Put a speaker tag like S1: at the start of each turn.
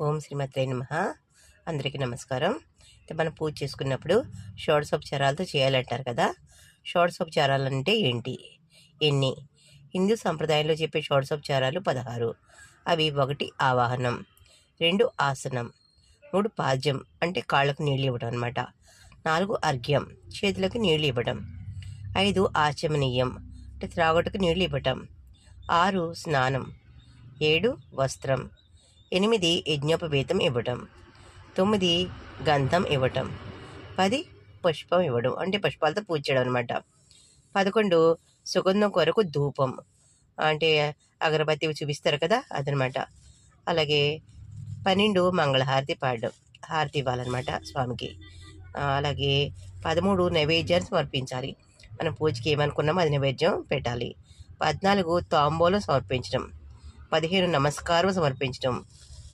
S1: ఓం శ్రీమత్రే నమ. అందరికీ నమస్కారం. అయితే మనం పూజ చేసుకున్నప్పుడు షోడశోపచారాలతో చేయాలంటారు కదా. షోడశోపచారాలు అంటే ఏంటి? ఎన్ని? హిందూ సంప్రదాయంలో చెప్పే షోడశోపచారాలు పదహారు. అవి ఒకటి ఆవాహనం రెండు ఆసనం మూడు పాద్యం అంటే కాళ్ళకు నీళ్ళు ఇవ్వడం అనమాట నాలుగు అర్ఘ్యం చేతులకు నీళ్ళు ఇవ్వడం. ఐదు ఆచమనీయం అంటే త్రాగుటకు నీళ్ళు ఇవ్వటం. ఆరు స్నానం ఏడు వస్త్రం ఎనిమిది యజ్ఞోపవేతం ఇవ్వటం. తొమ్మిది గంధం ఇవ్వటం. పది పుష్పం ఇవ్వడం. అంటే పుష్పాలతో పూజ చేయడం అనమాట పదకొండు సుగంధం కొరకు ధూపం. అంటే అగరబత్తి చూపిస్తారు కదా అదనమాట అలాగే పన్నెండు మంగళహారతి పాడడం. హారతి ఇవ్వాలన్నమాట స్వామికి. అలాగే పదమూడు నైవేద్యాన్ని సమర్పించాలి. మనం పూజకి ఏమనుకున్నామో అది నైవేద్యం పెట్టాలి. పద్నాలుగు తాంబూలం సమర్పించడం. పదిహేను నమస్కారం సమర్పించడం.